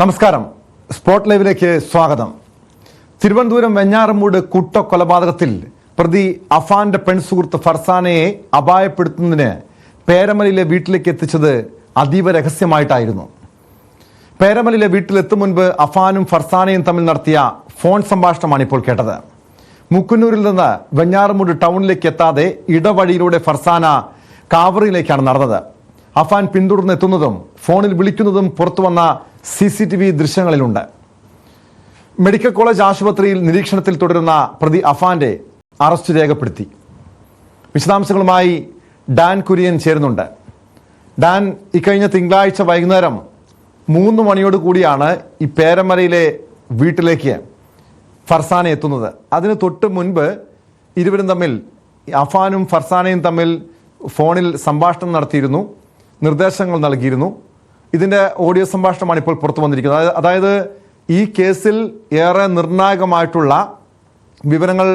നമസ്കാരം. സ്പോട്ട് ലൈവിലേക്ക് സ്വാഗതം. തിരുവനന്തപുരം വെഞ്ഞാറമൂട് കുട്ടക്കൊലപാതകത്തിൽ പ്രതി അഫാന്റെ പെൺസുഹൃത്ത് ഫർസാനയെ അപായപ്പെടുത്തുന്നതിന് പേരമലയിലെ വീട്ടിലേക്ക് എത്തിച്ചത് അതീവ രഹസ്യമായിട്ടായിരുന്നു. പേരമലിലെ വീട്ടിലെത്തും മുൻപ് അഫാനും ഫർസാനയും തമ്മിൽ നടത്തിയ ഫോൺ സംഭാഷണമാണ് ഇപ്പോൾ കേട്ടത്. മുക്കുന്നൂരിൽ നിന്ന് വെഞ്ഞാറമൂട് ടൗണിലേക്ക് എത്താതെ ഇടവഴിയിലൂടെ ഫർസാന കാവറിയിലേക്കാണ് നടന്നത്. അഫാൻ പിന്തുടർന്നെത്തുന്നതും ഫോണിൽ വിളിക്കുന്നതും പുറത്തു വന്ന സി സി ടി വി ദൃശ്യങ്ങളിലുണ്ട്. മെഡിക്കൽ കോളേജ് ആശുപത്രിയിൽ നിരീക്ഷണത്തിൽ തുടരുന്ന പ്രതി അഫാന്റെ അറസ്റ്റ് രേഖപ്പെടുത്തി. വിശദാംശങ്ങളുമായി ഡാൻ കുര്യൻ ചേരുന്നുണ്ട്. ഡാൻ ഇക്കഴിഞ്ഞ തിങ്കളാഴ്ച വൈകുന്നേരം മൂന്ന് മണിയോട് കൂടിയാണ് ഈ പേരമലയിലെ വീട്ടിലേക്ക് ഫർസാന എത്തുന്നത്. അതിന് തൊട്ട് മുൻപ് ഇരുവരും തമ്മിൽ അഫാനും ഫർസാനയും തമ്മിൽ ഫോണിൽ സംഭാഷണം നടത്തിയിരുന്നു. നിർദ്ദേശങ്ങൾ നൽകിയിരുന്നു. ഇതിന്റെ ഓഡിയോ സംഭാഷണമാണ് ഇപ്പോൾ പുറത്തു വന്നിരിക്കുന്നത്. അതായത് ഈ കേസിൽ ഏറെ നിർണായകമായിട്ടുള്ള വിവരങ്ങൾ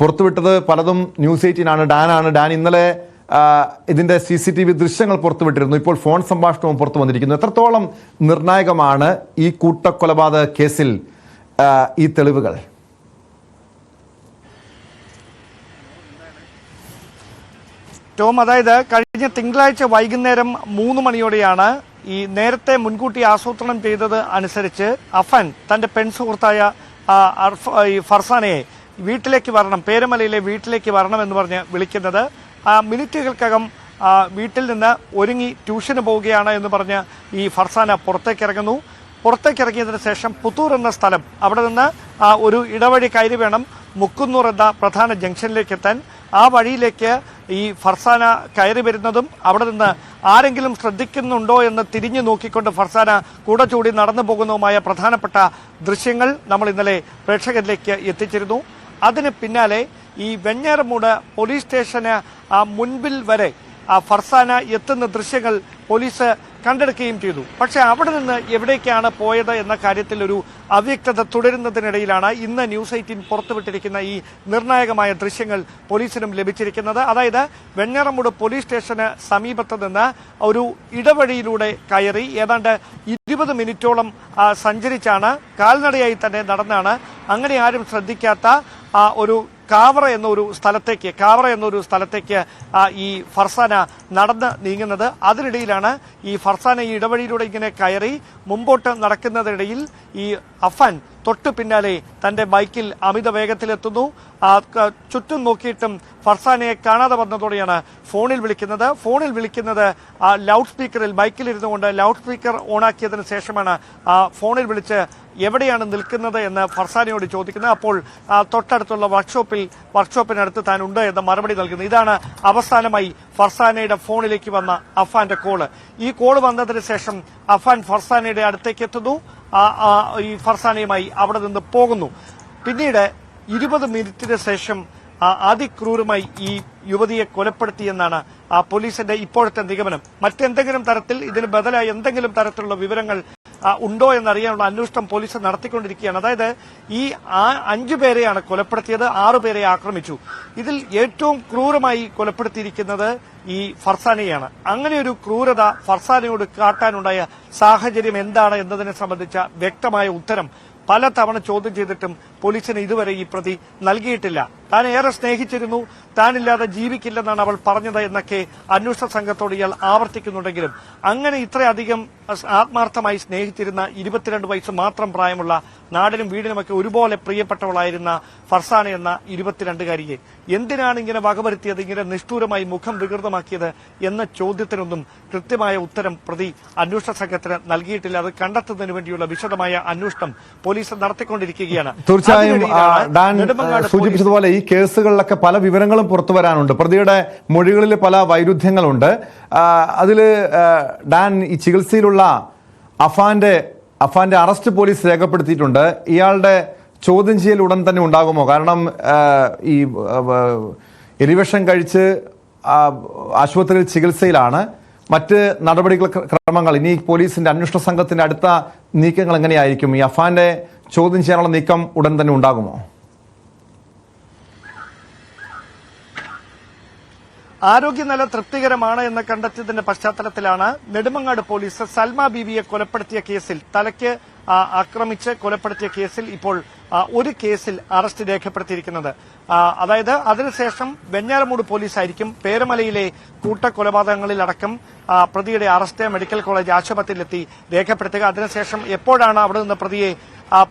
പുറത്തുവിട്ടത് പലതും ന്യൂസ് എയ്റ്റീനാണ് ഡാനാണ് ഡാൻ ഇന്നലെ ആ, ഇതിന്റെ സി സി ടി വി ദൃശ്യങ്ങൾ പുറത്തുവിട്ടിരുന്നു. ഇപ്പോൾ ഫോൺ സംഭാഷണവും പുറത്തു വന്നിരിക്കുന്നു. എത്രത്തോളം നിർണായകമാണ് ഈ കൂട്ടക്കൊലപാതക കേസിൽ ഈ തെളിവുകൾ? ടോം അതായത് കഴിഞ്ഞ തിങ്കളാഴ്ച വൈകുന്നേരം മൂന്ന് മണിയോടെയാണ് ഈ നേരത്തെ മുൻകൂട്ടി ആസൂത്രണം ചെയ്തത് അനുസരിച്ച് അഫൻ തന്റെ പെൺസുഹൃത്തായ സുഹൃത്തായ ഫർസാനയെ വീട്ടിലേക്ക് വരണം പേരമലയിലെ വീട്ടിലേക്ക് വരണം എന്ന് പറഞ്ഞ് വിളിക്കുന്നത് മിനിറ്റുകൾക്കകം വീട്ടിൽ നിന്ന് ഒരുങ്ങി ട്യൂഷന് പോവുകയാണ് എന്ന് പറഞ്ഞ് ഈ ഫർസാന പുറത്തേക്ക് ഇറങ്ങുന്നു പുറത്തേക്ക് ഇറങ്ങിയതിന് ശേഷം പുത്തൂർ എന്ന സ്ഥലം അവിടെ നിന്ന് ഒരു ഇടവഴി കയറി വേണം മുക്കുന്നൂർ എന്ന പ്രധാന ജംഗ്ഷനിലേക്ക് എത്താൻ ആ വഴിയിലേക്ക് ഈ ഫർസാന കയറി വരുന്നതും അവിടെ നിന്ന് ആരെങ്കിലും ശ്രദ്ധിക്കുന്നുണ്ടോ എന്ന് തിരിഞ്ഞു നോക്കിക്കൊണ്ട് ഫർസാന കൂടെ ചൂടി നടന്നു പോകുന്നതുമായ പ്രധാനപ്പെട്ട ദൃശ്യങ്ങൾ നമ്മൾ ഇന്നലെ പ്രേക്ഷകരിലേക്ക് എത്തിച്ചിരുന്നു. അതിന് പിന്നാലെ ഈ വെഞ്ഞാറമൂട് പോലീസ് സ്റ്റേഷന് മുൻപിൽ വരെ ഫർസാന എത്തുന്ന ദൃശ്യങ്ങൾ പോലീസ് കണ്ടെടുക്കുകയും ചെയ്തു. പക്ഷേ അവിടെ നിന്ന് എവിടേക്കാണ് പോയത് എന്ന കാര്യത്തിൽ ഒരു അവ്യക്തത തുടരുന്നതിനിടയിലാണ് ഇന്ന് ന്യൂസ് എയ്റ്റീൻ പുറത്തുവിട്ടിരിക്കുന്ന ഈ നിർണായകമായ ദൃശ്യങ്ങൾ പോലീസിനും ലഭിച്ചിരിക്കുന്നത്. അതായത് വെഞ്ഞാറമൂട് പോലീസ് സ്റ്റേഷന് സമീപത്ത് നിന്ന് ഒരു ഇടവഴിയിലൂടെ കയറി ഏതാണ്ട് ഇരുപത് മിനിറ്റോളം സഞ്ചരിച്ചാണ് കാൽനടയായി തന്നെ നടന്നാണ്. അങ്ങനെ ആരും ശ്രദ്ധിക്കാത്ത ഒരു കാവറ എന്നൊരു സ്ഥലത്തേക്ക് കാവറ എന്നൊരു സ്ഥലത്തേക്ക് ഈ ഫർസാന നടന്ന് നീങ്ങുന്നത്. അതിനിടയിലാണ് ഈ ഫർസാന ഈ ഇടവഴിയിലൂടെ ഇങ്ങനെ കയറി മുമ്പോട്ട് നടക്കുന്നതിനിടയിൽ ഈ അഫാൻ തൊട്ടു പിന്നാലെ തന്റെ ബൈക്കിൽ അമിത വേഗത്തിലെത്തുന്നു. ചുറ്റും നോക്കിയിട്ടും ഫർസാനയെ കാണാതെ വന്നതോടെയാണ് ഫോണിൽ വിളിക്കുന്നത്. ഫോണിൽ വിളിക്കുന്നത് ലൗഡ് സ്പീക്കറിൽ ബൈക്കിൽ ഇരുന്നുകൊണ്ട് ലൗഡ് സ്പീക്കർ ഓണാക്കിയതിന് ശേഷമാണ് ഫോണിൽ വിളിച്ച് എവിടെയാണ് നിൽക്കുന്നത് എന്ന് ഫർസാനയോട് ചോദിക്കുന്നത്. അപ്പോൾ തൊട്ടടുത്തുള്ള വർക്ക്ഷോപ്പിൽ വർക്ക്ഷോപ്പിനടുത്ത് താൻ ഉണ്ട് എന്ന മറുപടി നൽകുന്നു. ഇതാണ് അവസാനമായി ഫർസാനയുടെ ഫോണിലേക്ക് വന്ന അഫാന്റെ കോൾ ഈ കോൾ വന്നതിന് ശേഷം അഫാൻ ഫർസാനയുടെ അടുത്തേക്ക് എത്തുന്നു. ഈ ഫർസാനയുമായി അവിടെ നിന്ന് പോകുന്നു. പിന്നീട് ഇരുപത് മിനിറ്റിന് ശേഷം അതിക്രൂരമായി ഈ യുവതിയെ കൊലപ്പെടുത്തിയെന്നാണ് പോലീസിന്റെ ഇപ്പോഴത്തെ നിഗമനം. മറ്റെന്തെങ്കിലും തരത്തിൽ ഇതിന് ബദലായി എന്തെങ്കിലും തരത്തിലുള്ള വിവരങ്ങൾ ആ, ഉണ്ടോ എന്നറിയാനുള്ള അന്വേഷണം പോലീസ് നടത്തിക്കൊണ്ടിരിക്കുകയാണ്. അതായത് ഈ ആ അഞ്ചു പേരെയാണ് കൊലപ്പെടുത്തിയത് ആറുപേരെ ആക്രമിച്ചു. ഇതിൽ ഏറ്റവും ക്രൂരമായി കൊലപ്പെടുത്തിയിരിക്കുന്നത് ഈ ഫർസാനയാണ്. അങ്ങനെ ഒരു ക്രൂരത ഫർസാനയോട് കാട്ടാനുണ്ടായ സാഹചര്യം എന്താണ് എന്നതിനെ സംബന്ധിച്ച വ്യക്തമായ ഉത്തരം പലതവണ ചോദ്യം ചെയ്തിട്ടും പോലീസിന് ഇതുവരെ ഈ പ്രതി നൽകിയിട്ടില്ല. താൻ ഏറെ സ്നേഹിച്ചിരുന്നു. താനില്ലാതെ ജീവിക്കില്ലെന്നാണ് അവൾ പറഞ്ഞത് എന്നൊക്കെ അന്വേഷണ സംഘത്തോട് ഇയാൾ ആവർത്തിക്കുന്നുണ്ടെങ്കിലും അങ്ങനെ ഇത്രയധികം ആത്മാർത്ഥമായി സ്നേഹിച്ചിരുന്ന ഇരുപത്തിരണ്ട് വയസ്സ് മാത്രം പ്രായമുള്ള നാടിനും വീടിനുമൊക്കെ ഒരുപോലെ പ്രിയപ്പെട്ടവളായിരുന്ന ഫർസാന എന്ന ഇരുപത്തിരണ്ടുകാരിയെ എന്തിനാണ് ഇങ്ങനെ വകവരുത്തിയത് ഇങ്ങനെ നിഷ്ഠൂരമായി മുഖം വികൃതമാക്കിയത് എന്ന ചോദ്യത്തിനൊന്നും കൃത്യമായ ഉത്തരം പ്രതി അന്വേഷണ സംഘത്തിന് നൽകിയിട്ടില്ല. അത് കണ്ടെത്തുന്നതിന് വേണ്ടിയുള്ള വിശദമായ അന്വേഷണം പോലീസ് നടത്തിക്കൊണ്ടിരിക്കുകയാണ്. തീർച്ചയായും സൂചിപ്പിച്ചതുപോലെ ഈ കേസുകളിലൊക്കെ പല വിവരങ്ങളും പുറത്തു വരാനുണ്ട്. പ്രതിയുടെ മൊഴികളിൽ പല വൈരുദ്ധ്യങ്ങളുണ്ട്. അതിൽ ഡാൻ ഈ ചികിത്സയിലുള്ള അഫാന്റെ അഫാന്റെ അറസ്റ്റ് പോലീസ് രേഖപ്പെടുത്തിയിട്ടുണ്ട്. ഇയാളുടെ ചോദ്യം ചെയ്യൽ ഉടൻ തന്നെ ഉണ്ടാകുമോ? കാരണം ഈ എലിവേഷൻ കഴിച്ച് ആശുപത്രിയിൽ ചികിത്സയിലാണ്. മറ്റ് നടപടികൾ ക്രമങ്ങൾ ഇനി പോലീസിന്റെ അന്വേഷണ സംഘത്തിന്റെ അടുത്ത നീക്കങ്ങൾ എങ്ങനെയായിരിക്കും? ഈ അഫാന്റെ ചോദ്യം ചെയ്യാനുള്ള നീക്കം ഉടൻ തന്നെ ഉണ്ടാകുമോ? ആരോഗ്യനില തൃപ്തികരമാണ് എന്ന് കണ്ടെത്തിയതിന്റെ പശ്ചാത്തലത്തിലാണ് നെടുമങ്ങാട് പോലീസ് സൽമ ബീവിയെ കൊലപ്പെടുത്തിയ കേസിൽ തലയ്ക്ക് ആക്രമിച്ച് കൊലപ്പെടുത്തിയ കേസിൽ ഇപ്പോൾ ഒരു കേസിൽ അറസ്റ്റ് രേഖപ്പെടുത്തിയിരിക്കുന്നത്. അതായത് അതിനുശേഷം വെഞ്ഞാറമൂട് പോലീസായിരിക്കും പേരമലയിലെ കൂട്ടക്കൊലപാതകങ്ങളിലടക്കം പ്രതിയുടെ അറസ്റ്റ് മെഡിക്കൽ കോളേജ് ആശുപത്രിയിലെത്തി രേഖപ്പെടുത്തുക. അതിനുശേഷം എപ്പോഴാണ് അവിടെ നിന്ന് പ്രതിയെ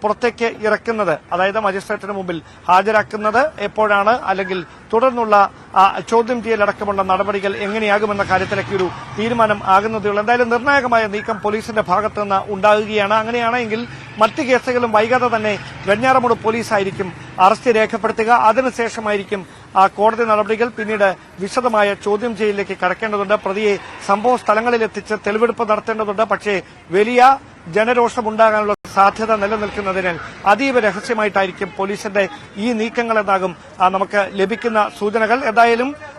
പുറത്തേക്ക് ഇറക്കുന്നത്? അതായത് മജിസ്ട്രേറ്റിന് മുമ്പിൽ ഹാജരാക്കുന്നത് എപ്പോഴാണ്? അല്ലെങ്കിൽ തുടർന്നുള്ള ചോദ്യം ചെയ്യലടക്കമുള്ള നടപടികൾ എങ്ങനെയാകുമെന്ന കാര്യത്തിലേക്ക് ഒരു തീരുമാനം ആകുന്നതേ ഉള്ളൂ എന്തായാലും നിർണായകമായ നീക്കം പോലീസിന്റെ ഭാഗത്തു നിന്ന് ഉണ്ടാകുകയാണ്. അങ്ങനെയാണെങ്കിൽ മറ്റ് കേസുകളും വൈകാതെ തന്നെ വെഞ്ഞാറമൂട് പോലീസായിരിക്കും അറസ്റ്റ് രേഖപ്പെടുത്തുക. അതിനുശേഷമായിരിക്കും ആ കോടതി നടപടികൾ പിന്നീട് വിശദമായ ചോദ്യം ചെയ്യലിലേക്ക് കടക്കേണ്ടതുണ്ട്. പ്രതിയെ സംഭവ സ്ഥലങ്ങളിലെത്തിച്ച് തെളിവെടുപ്പ് നടത്തേണ്ടതുണ്ട്. പക്ഷേ വലിയ ജനരോഷമുണ്ടാകാനുള്ള സാധ്യത നിലനിൽക്കുന്നതിനാൽ അതീവ രഹസ്യമായിട്ടായിരിക്കും പോലീസിന്റെ ഈ നീക്കങ്ങളെന്നാകും നമുക്ക് ലഭിക്കുന്ന സൂചനകൾ. എന്തായാലും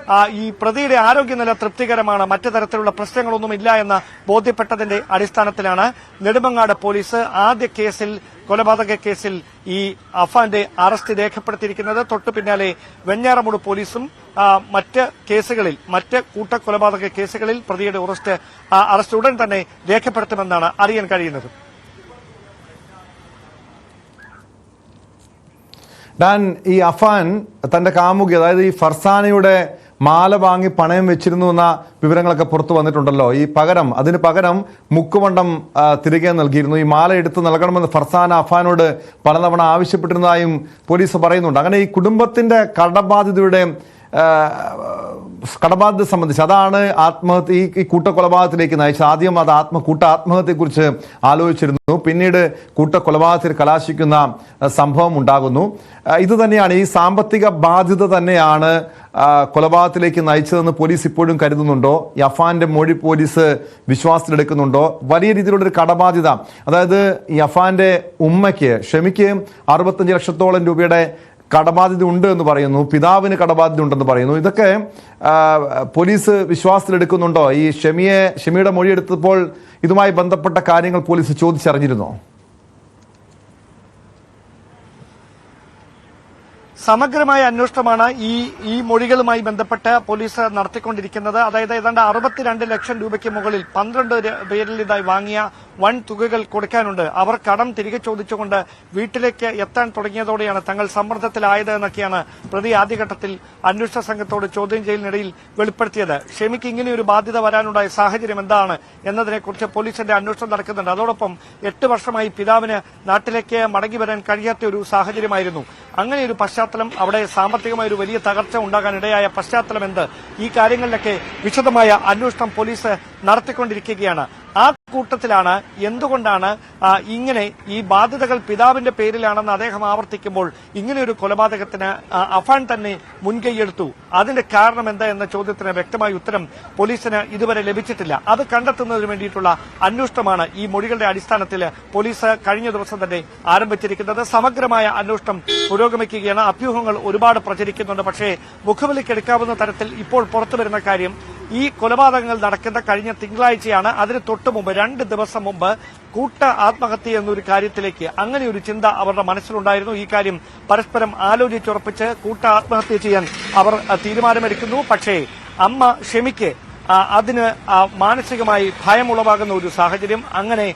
ആ, ഈ പ്രതിയുടെ ആരോഗ്യനില തൃപ്തികരമാണ്. മറ്റു തരത്തിലുള്ള പ്രശ്നങ്ങളൊന്നുമില്ല എന്ന് ബോധ്യപ്പെട്ടതിന്റെ അടിസ്ഥാനത്തിലാണ് നെടുമങ്ങാട് പോലീസ് ആദ്യ കേസിൽ കൊലപാതക കേസിൽ ഈ അഫാന്റെ അറസ്റ്റ് രേഖപ്പെടുത്തിയിരിക്കുന്നത്. തൊട്ടു പിന്നാലെ വെഞ്ഞാറമൂട് പോലീസും മറ്റ് കേസുകളിൽ മറ്റ് കൂട്ടക്കൊലപാതക കേസുകളിൽ പ്രതിയുടെ അറസ്റ്റ് അറസ്റ്റ് ഉടൻ തന്നെ രേഖപ്പെടുത്തുമെന്നാണ് അറിയാൻ കഴിയുന്നത്. ഡാൻ ഈ അഫാൻ തന്റെ കാമുകി അതായത് ഈ ഫർസാനയുടെ മാല വാങ്ങി പണയം വെച്ചിരുന്നു എന്ന വിവരങ്ങളൊക്കെ പുറത്തു വന്നിട്ടുണ്ടല്ലോ. ഈ പകരം അതിന് പകരം മുക്കുമണ്ഡം ആ, തിരികെ നൽകിയിരുന്നു. ഈ മാല എടുത്ത് നൽകണമെന്ന് ഫർസാന അഫാനോട് പലതവണ ആവശ്യപ്പെട്ടിരുന്നതായും പോലീസ് പറയുന്നുണ്ട്. അങ്ങനെ ഈ കുടുംബത്തിന്റെ കടബാധ്യതയുടെ ആ, കടബാധ്യത സംബന്ധിച്ച് അതാണ് ആത്മഹത്യ ഈ കൂട്ടക്കൊലപാതകത്തിലേക്ക് നയിച്ച ആദ്യം അത് ആത്മ കൂട്ട ആത്മഹത്യയെക്കുറിച്ച് ആലോചിച്ചിരുന്നു. പിന്നീട് കൂട്ടക്കൊലപാതകത്തിൽ കലാശിക്കുന്ന സംഭവം ഉണ്ടാകുന്നു. ഇത് തന്നെയാണ് ഈ സാമ്പത്തിക ബാധ്യത തന്നെയാണ് കൊലപാതകത്തിലേക്ക് നയിച്ചതെന്ന് പോലീസ് ഇപ്പോഴും കരുതുന്നുണ്ടോ? യഫാന്റെ അഫാന്റെ മൊഴി പോലീസ് വിശ്വാസത്തിലെടുക്കുന്നുണ്ടോ? വലിയ രീതിയിലുള്ളൊരു കടബാധ്യത. അതായത് യഫാന്റെ ഉമ്മയ്ക്ക് ഷമിക്ക് അറുപത്തഞ്ച് ലക്ഷത്തോളം രൂപയുടെ കടബാധ്യത ഉണ്ട് എന്ന് പറയുന്നു പിതാവിന് കടബാധ്യത ഉണ്ടെന്ന് പറയുന്നു. ഇതൊക്കെ പോലീസ് വിശ്വാസത്തിലെടുക്കുന്നുണ്ടോ ഈ ഷമിയെ ഷമിയുടെ മൊഴിയെടുത്തപ്പോൾ ഇതുമായി ബന്ധപ്പെട്ട കാര്യങ്ങൾ പോലീസ് ചോദിച്ചറിഞ്ഞിരുന്നോ? സമഗ്രമായ അന്വേഷണമാണ് ഈ ഈ മൊഴികളുമായി ബന്ധപ്പെട്ട് പോലീസ് നടത്തിക്കൊണ്ടിരിക്കുന്നത്. അതായത് ഏതാണ്ട് അറുപത്തിരണ്ട് ലക്ഷം രൂപയ്ക്ക് മുകളിൽ പന്ത്രണ്ട് പേരിൽ ഇതായി വാങ്ങിയ വൻ തുകകൾ കൊടുക്കാനുണ്ട്. അവർ കടം തിരികെ ചോദിച്ചുകൊണ്ട് വീട്ടിലേക്ക് എത്താൻ തുടങ്ങിയതോടെയാണ് തങ്ങൾ സമ്മർദ്ദത്തിലായത് എന്നൊക്കെയാണ് പ്രതി ആദ്യഘട്ടത്തിൽ അന്വേഷണ സംഘത്തോട് ചോദ്യം ചെയ്യലിനിടയിൽ വെളിപ്പെടുത്തിയത്. ഷെമിക്ക് ഇങ്ങനെ ഒരു ബാധ്യത വരാനുണ്ടായ സാഹചര്യം എന്താണ് എന്നതിനെക്കുറിച്ച് പോലീസിന്റെ അന്വേഷണം നടക്കുന്നുണ്ട്. അതോടൊപ്പം എട്ട് വർഷമായി പിതാവിന് നാട്ടിലേക്ക് മടങ്ങി വരാൻ കഴിയാത്ത ഒരു സാഹചര്യമായിരുന്നു. അങ്ങനെ ഒരു പശ്ചാത്തലം അവിടെ സാമ്പത്തികമായ ഒരു വലിയ തകർച്ച ഉണ്ടാകാൻ ഇടയായ പശ്ചാത്തലം എന്ത് ഈ കാര്യങ്ങളിലൊക്കെ വിശദമായ അന്വേഷണം പോലീസ് നടത്തിക്കൊണ്ടിരിക്കുകയാണ്. ആ കൂട്ടത്തിലാണ്. എന്തുകൊണ്ടാണ് ഇങ്ങനെ ഈ ബാധ്യതകൾ പിതാവിന്റെ പേരിലാണെന്ന് അദ്ദേഹം ആവർത്തിക്കുമ്പോൾ ഇങ്ങനെ ഒരു കൊലപാതകത്തിന് അഫാൻ തന്നെ മുൻകൈയെടുത്തു? അതിന്റെ കാരണം എന്താ എന്ന ചോദ്യത്തിന് വ്യക്തമായ ഉത്തരം പോലീസിന് ഇതുവരെ ലഭിച്ചിട്ടില്ല. അത് കണ്ടെത്തുന്നതിന് വേണ്ടിയിട്ടുള്ള അന്വേഷണമാണ് ഈ മൊഴികളുടെ അടിസ്ഥാനത്തിൽ പോലീസ് കഴിഞ്ഞ ദിവസം തന്നെ ആരംഭിച്ചിരിക്കുന്നത്. സമഗ്രമായ അന്വേഷണം പുരോഗമിക്കുകയാണ്. അഭ്യൂഹങ്ങൾ ഒരുപാട് പ്രചരിക്കുന്നുണ്ട്. പക്ഷേ മുഖവിലിക്കെടുക്കാവുന്ന തരത്തിൽ ഇപ്പോൾ പുറത്തുവരുന്ന കാര്യം ഈ കൊലപാതകങ്ങൾ നടക്കുന്ന കഴിഞ്ഞ തിങ്കളാഴ്ചയാണ്. അതിന് തൊട്ടു മുമ്പ് രണ്ട് ദിവസം മുമ്പ് കൂട്ട ആത്മഹത്യ എന്നൊരു കാര്യത്തിലേക്ക് അങ്ങനെ ഒരു ചിന്ത അവരുടെ മനസ്സിലുണ്ടായിരുന്നു. ഈ കാര്യം പരസ്പരം ആലോചിച്ചുറപ്പിച്ച് കൂട്ട ആത്മഹത്യ ചെയ്യാൻ അവർ തീരുമാനമെടുക്കുന്നു. പക്ഷേ അമ്മ ഷെമിക്ക് അതിന് മാനസികമായി ഭയമുളവാകുന്ന ഒരു സാഹചര്യം. അങ്ങനെ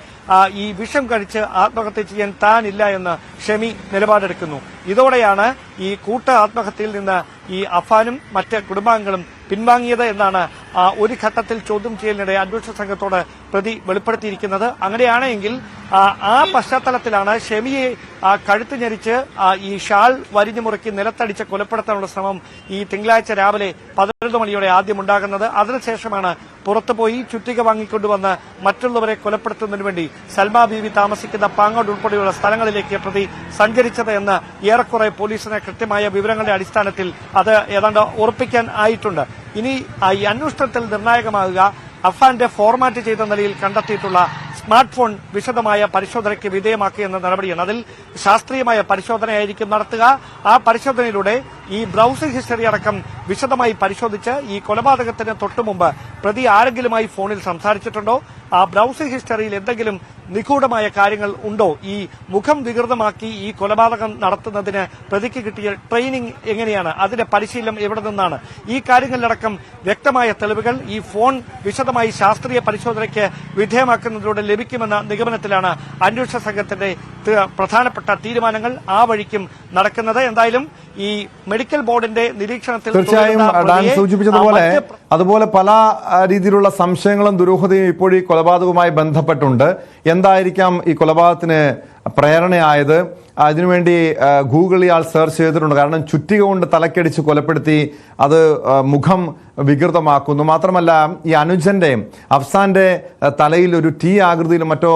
ഈ വിഷം കഴിച്ച് ആത്മഹത്യ ചെയ്യാൻ താനില്ല എന്ന് ഷെമി നിലപാടെടുക്കുന്നു. ഇതോടെയാണ് ഈ കൂട്ട ആത്മഹത്യയിൽ നിന്ന് ഈ അഫാനും മറ്റ് കുടുംബാംഗങ്ങളും പിൻവാങ്ങിയത് എന്നാണ് ഒരു ഘട്ടത്തിൽ ചോദ്യം ചെയ്യലിനിടെ അന്വേഷണ സംഘത്തോട് പ്രതി വെളിപ്പെടുത്തിയിരിക്കുന്നത്. അങ്ങനെയാണെങ്കിൽ ആ, പശ്ചാത്തലത്തിലാണ് ഷെമിയെ കഴുത്ത് ഞെരിച്ച് ഈ ഷാൾ വരിഞ്ഞു മുറുക്കി നിലത്തടിച്ച് കൊലപ്പെടുത്താനുള്ള ശ്രമം ഈ തിങ്കളാഴ്ച രാവിലെ പതിനൊന്ന് മണിയോടെ ആദ്യം ഉണ്ടാകുന്നത് അതിനുശേഷമാണ് പുറത്തുപോയി ചുറ്റിക വാങ്ങിക്കൊണ്ടുവന്ന് മറ്റുള്ളവരെ കൊലപ്പെടുത്തുന്നതിനു വേണ്ടി സൽമാ ബീവി താമസിക്കുന്ന പാങ്ങോട് ഉൾപ്പെടെയുള്ള സ്ഥലങ്ങളിലേക്ക് പ്രതി സഞ്ചരിച്ചത് എന്ന് ഏറെക്കുറെ പോലീസിന് കൃത്യമായ വിവരങ്ങളുടെ അടിസ്ഥാനത്തിൽ അത് ഏതാണ്ട് ഉറപ്പിക്കാൻ ആയിട്ടുണ്ട്. ഇനി ഈ അന്വേഷണത്തിൽ നിർണായകമാകുക അഫാന്റെ ഫോർമാറ്റ് ചെയ്ത നിലയിൽ കണ്ടെത്തിയിട്ടുള്ള സ്മാർട്ട് ഫോൺ വിശദമായ പരിശോധനയ്ക്ക് വിധേയമാക്കുക എന്ന നടപടിയാണ്. അതിൽ ശാസ്ത്രീയമായ പരിശോധനയായിരിക്കും നടത്തുക. ആ പരിശോധനയിലൂടെ ഈ ബ്രൌസിംഗ് ഹിസ്റ്ററി അടക്കം വിശദമായി പരിശോധിച്ച് ഈ കൊലപാതകത്തിന് തൊട്ടു മുമ്പ് പ്രതി ആരെങ്കിലുമായി ഫോണിൽ സംസാരിച്ചിട്ടുണ്ടോ? ആ ബ്രൌസിംഗ് ഹിസ്റ്ററിയിൽ എന്തെങ്കിലും നിഗൂഢമായ കാര്യങ്ങൾ ഉണ്ടോ? ഈ മുഖം വികൃതമാക്കി ഈ കൊലപാതകം നടത്തുന്നതിന് പ്രതിക്ക് കിട്ടിയ ട്രെയിനിങ് എങ്ങനെയാണ്? അതിന്റെ പരിശീലനം എവിടെ നിന്നാണ്? ഈ കാര്യങ്ങളിലടക്കം വ്യക്തമായ തെളിവുകൾ ഈ ഫോൺ വിശദമായി ശാസ്ത്രീയ പരിശോധനയ്ക്ക് വിധേയമാക്കുന്നതിലൂടെ ലഭിക്കുമെന്ന നിഗമനത്തിലാണ് അന്വേഷണ സംഘത്തിന്റെ പ്രധാനപ്പെട്ട തീരുമാനങ്ങൾ ആ വഴിക്കും നടക്കുന്നത്. എന്തായാലും ഈ മെഡിക്കൽ ബോർഡിന്റെ നിരീക്ഷണത്തിൽ തീർച്ചയായും ഡാൻ സൂചിപ്പിച്ചതുപോലെ അതുപോലെ പല രീതിയിലുള്ള സംശയങ്ങളും ദുരൂഹതയും ഇപ്പോൾ ഈ കൊലപാതകവുമായി ബന്ധപ്പെട്ടുണ്ട്. എന്തായിരിക്കാം ഈ കൊലപാതകത്തിന് പ്രേരണയായത്. അതിനുവേണ്ടി ഗൂഗിൾ ഇയാൾ സെർച്ച് ചെയ്തിട്ടുണ്ട്. കാരണം ചുറ്റിക കൊണ്ട് തലക്കടിച്ച് കൊലപ്പെടുത്തി അത് മുഖം വികൃതമാക്കുന്നു. മാത്രമല്ല ഈ അനുജന്റെ അഫ്സാന്റെ തലയിൽ ഒരു ടി ആകൃതിയിൽ മറ്റോ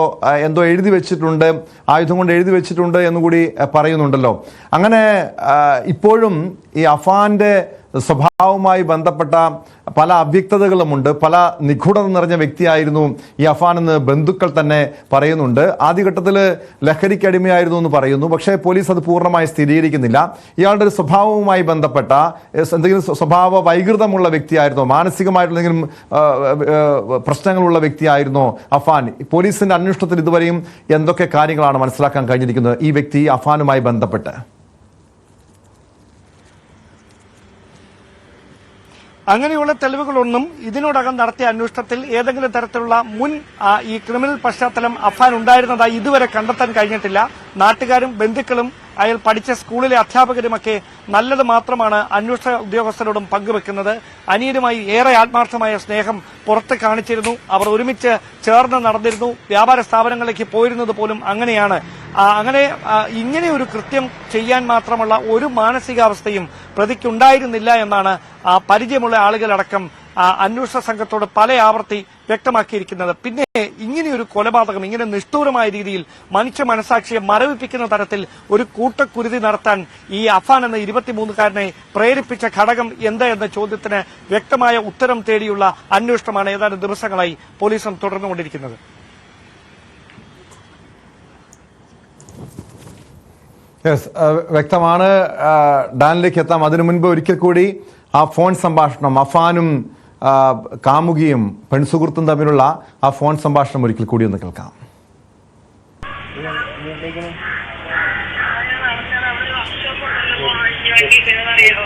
എന്തോ എഴുതി വെച്ചിട്ടുണ്ട്. ആയുധം കൊണ്ട് എഴുതി വെച്ചിട്ടുണ്ട് എന്നുകൂടി പറയുന്നുണ്ടല്ലോ. അങ്ങനെ ഇപ്പോഴും ഈ അഫാന്റെ സ്വഭാവവുമായി ബന്ധപ്പെട്ട പല അവ്യക്തതകളുമുണ്ട് പല നിഗൂഢത നിറഞ്ഞ വ്യക്തിയായിരുന്നു ഈ അഫാൻ എന്ന് ബന്ധുക്കൾ തന്നെ പറയുന്നുണ്ട്. ആദ്യഘട്ടത്തിൽ ലഹരിക്കടിമയായിരുന്നു എന്ന് പറയുന്നു. പക്ഷേ പോലീസ് അത് പൂർണമായി സ്ഥിരീകരിക്കുന്നില്ല. ഇയാളുടെ ഒരു സ്വഭാവവുമായി ബന്ധപ്പെട്ട എന്തെങ്കിലും സ്വഭാവ വൈകൃതമുള്ള വ്യക്തിയായിരുന്നോ മാനസികമായിട്ടുള്ള എന്തെങ്കിലും പ്രശ്നങ്ങളുള്ള വ്യക്തിയായിരുന്നോ അഫാൻ പോലീസിന്റെ അന്വേഷണത്തിൽ ഇതുവരെയും എന്തൊക്കെ കാര്യങ്ങളാണ് മനസ്സിലാക്കാൻ കഴിഞ്ഞിരിക്കുന്നത് ഈ വ്യക്തി അഫാനുമായി ബന്ധപ്പെട്ട്? അങ്ങനെയുള്ള തെളിവുകളൊന്നും ഇതിനോടകം നടത്തിയ അന്വേഷണത്തിൽ ഏതെങ്കിലും തരത്തിലുള്ള മുൻ ഈ ക്രിമിനൽ പശ്ചാത്തലം അഫാൻ ഉണ്ടായിരുന്നതായി ഇതുവരെ കണ്ടെത്താൻ കഴിഞ്ഞിട്ടില്ല. നാട്ടുകാരും ബന്ധുക്കളും അയാൾ പഠിച്ച സ്കൂളിലെ അധ്യാപകരുമൊക്കെ നല്ലത് മാത്രമാണ് അന്വേഷണ ഉദ്യോഗസ്ഥരോടും പങ്കുവെക്കുന്നത്. അനിയനുമായി ഏറെ ആത്മാർത്ഥമായ സ്നേഹം പുറത്ത് കാണിച്ചിരുന്നു. അവർ ഒരുമിച്ച് ചേർന്ന് നടന്നിരുന്നു. വ്യാപാര സ്ഥാപനങ്ങളിലേക്ക് പോയിരുന്നത് പോലും അങ്ങനെയാണ്. അങ്ങനെ ഇങ്ങനെ ഒരു കൃത്യം ചെയ്യാൻ മാത്രമുള്ള ഒരു മാനസികാവസ്ഥയും പ്രതിക്കുണ്ടായിരുന്നില്ല എന്നാണ് പരിചയമുള്ള ആളുകളടക്കം അന്വേഷണ സംഘത്തോട് പല ആവർത്തി വ്യക്തമാക്കിയിരിക്കുന്നത്. പിന്നെ ഇങ്ങനെയൊരു കൊലപാതകം ഇങ്ങനെ നിഷ്ഠൂരമായ രീതിയിൽ മനുഷ്യ മനസാക്ഷിയെ മരവിപ്പിക്കുന്ന തരത്തിൽ ഒരു കൂട്ടക്കുരുതി നടത്താൻ ഈ അഫാൻ എന്ന ഇരുപത്തിമൂന്നുകാരനെ പ്രേരിപ്പിച്ച ഘടകം എന്ത് എന്ന ചോദ്യത്തിന് വ്യക്തമായ ഉത്തരം തേടിയുള്ള അന്വേഷണമാണ് ഏതാനും ദിവസങ്ങളായി പോലീസും തുടർന്നുകൊണ്ടിരിക്കുന്നത്. യെസ് വ്യക്തമാണ്. ഡാനിലേക്ക് എത്താം. അതിനു മുൻപ് ഒരിക്കൽ കൂടി ആ ഫോൺ സംഭാഷണം അഫാനും കാമുകിയും പെൺസുഹൃത്തും തമ്മിലുള്ള ആ ഫോൺ സംഭാഷണം ഒരിക്കൽ കൂടി ഒന്ന് കേൾക്കാം.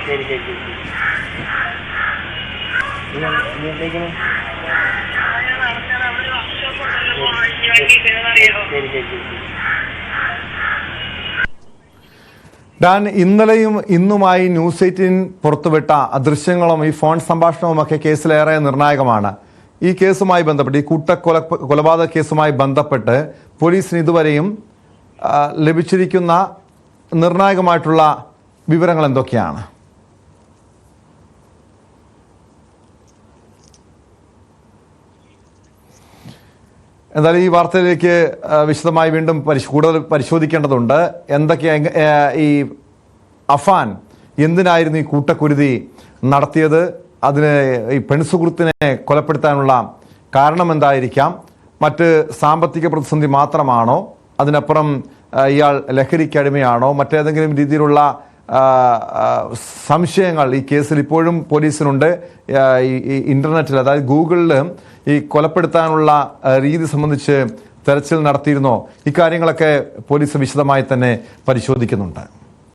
ശരി ശരി ശരി നിങ്ങൾ നീ എന്തെങ്കിലും ശരി ശരി ശരി ഡാൻ ഇന്നലെയും ഇന്നുമായി ന്യൂസ് എയ്റ്റീൻ പുറത്തുവിട്ട അദൃശ്യങ്ങളും ദൃശ്യങ്ങളും ഈ ഫോൺ സംഭാഷണവും ഒക്കെ കേസിലേറെ നിർണായകമാണ്. ഈ കേസുമായി ബന്ധപ്പെട്ട് ഈ കൂട്ടക്കൊല കൊലപാതക കേസുമായി ബന്ധപ്പെട്ട് പോലീസിന് ഇതുവരെയും ലഭിച്ചിരിക്കുന്ന നിർണായകമായിട്ടുള്ള വിവരങ്ങൾ എന്തൊക്കെയാണ്? എന്തായാലും ഈ വാർത്തയിലേക്ക് വിശദമായി വീണ്ടും കൂടുതൽ പരിശോധിക്കേണ്ടതുണ്ട്. എന്തൊക്കെയാ ഈ അഫാൻ എന്തിനായിരുന്നു ഈ കൂട്ടക്കുരുതി നടത്തിയത്? അതിന് ഈ പെൺസുഹൃത്തിനെ കൊലപ്പെടുത്താനുള്ള കാരണം എന്തായിരിക്കാം? മറ്റ് സാമ്പത്തിക പ്രതിസന്ധി മാത്രമാണോ? അതിനപ്പുറം ഇയാൾ ലഹരിക്കടിമയാണോ മറ്റേതെങ്കിലും രീതിയിലുള്ള സംശയങ്ങൾ ഈ കേസിൽ ഇപ്പോഴും പോലീസിനുണ്ട്. ഈ ഇന്റർനെറ്റിൽ അതായത് ഗൂഗിളിൽ ഈ കൊലപ്പെടുത്താനുള്ള രീതി സംബന്ധിച്ച് തെരച്ചിൽ നടത്തിയിരുന്നോ? ഇക്കാര്യങ്ങളൊക്കെ പോലീസ് വിശദമായി തന്നെ പരിശോധിക്കുന്നുണ്ട്.